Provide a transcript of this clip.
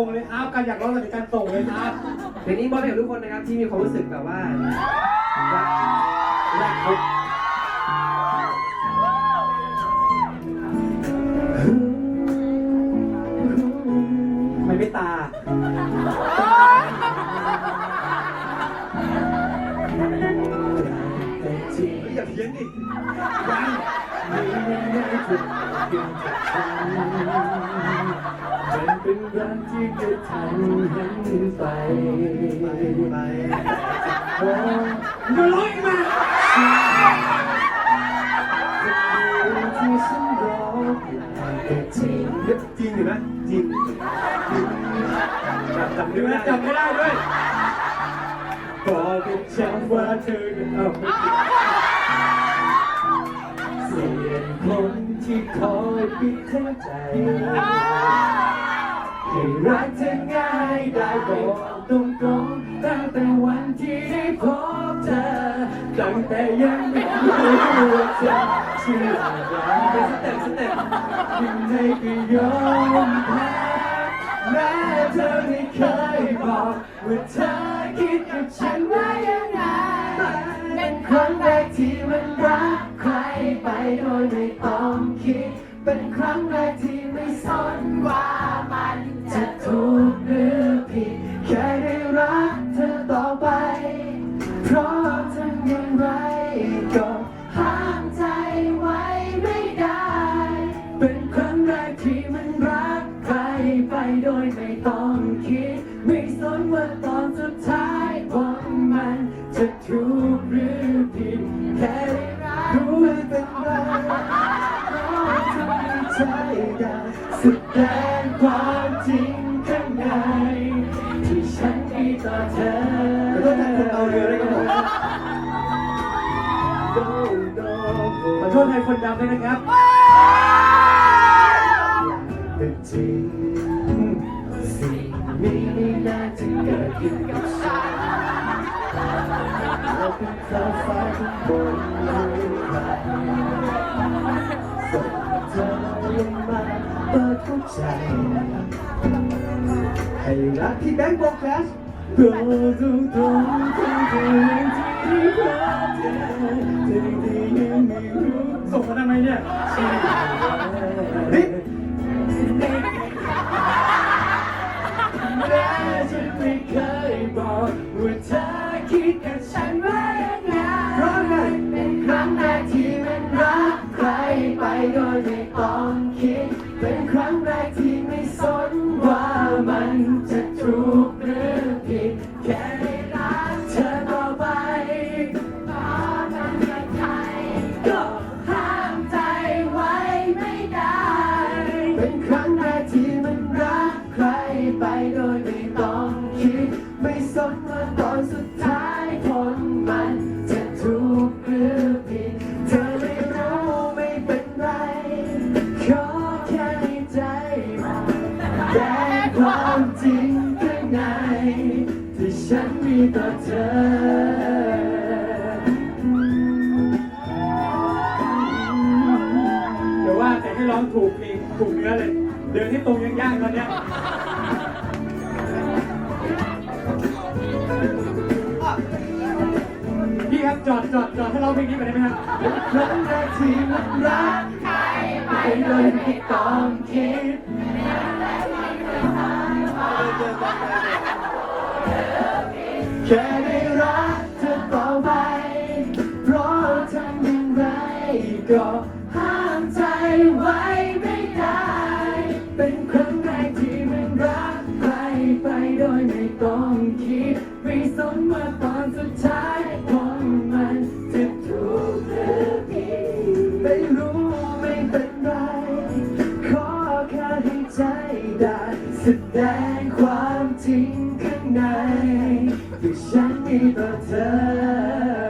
ส่งเลยครับการอยากร้องกับการส่งเลยครับ เพลงนี้มอบให้กับทุกคนนะครับที่มีความรู้สึกแบบว่ารักรักเขาไม่ไม่ตา อย่าเพี้ยนดิมัน เป็นรักที่กระทันหันไปไปไปโอ้ยร้อยมาที่ฉันรอแต่จริงจริงอยู่นะจริงจำดูไม่นะได้จำไม่ได้ด้วยบอกกับฉันว่าเธอเอาเสียงคนที่คอยปิดหัวใจ บอกตรงๆตั้งแต่วันที่ได้พบเธอตั้งแต่ยังไม่รู้ว่าเธอชื่ออะไรเป็นสเต็ปสเต็ปยังไงก็ยอมแพ้แม้เธอไม่เคยบอกว่าเธอคิดกับฉันว่ายังไงเป็นครั้งแรกที่มันรักใครไปโดยไม่ต้องคิด เป็นครั้งแรกที่ไม่สนว่า ก็ห้ามใจไว้ไม่ได้ เป็นครั้งแรกที่มันรักใครไปโดยไม่ต้องคิด ไม่สนว่าตอนสุดท้ายผลมันจะถูกหรือผิดแค่ได้รักรู้ไม่เป็นไรเพราะทำให้ใจได้แสดงความจริงข้างในที่ฉันมีต่อเธอขอโทษแทนคนเอาเรือด้วยครับผม ขอโทษแทนคนดำด้วยนะครับเป็นจริงสิ่งนี้ไม่น่าจะเกิดขึ้นกับฉันเราเป็นเธอฟ้าข้างบนไม่ไหวส่งเธอลงมาเปิดหัวใจ ให้รักที่แบงค์บอกแคสตัวตรงตรงตรงตรงที่พบเธอ เนี่ยใช่แม้ฉันไม่เคยบอกว่าเธอคิดกับฉันว่ายังไงเพราะมันเป็นครั้งแรกที่มันรักใครไปโดยไม่ต้องคิด เป็นครั้งแรกที่ ต่อเธอ เดี๋ยวว่าแต่ให้ร้องถูกเพลงถูกเนื้อเลย เดินให้ตรงยังยากตอนเนี้ยพี่ครับจอดจอดจอดให้ร้องเพลงนี้ไปได้ไหมครับรั้งแรกที่มันรักใครไปโดยไม่ต้องคิด แค่ได้รักเธอต่อไป เพราะทำอย่างไรก็ห้ามใจไว้ไม่ได้ เป็นครั้งแรกที่มันรักใครไปโดยไม่ต้องคิด ไม่สนว่าตอนสุดท้ายผลมันจะถูกหรือผิดไม่รู้ ที่ฉันมีต่อเธอ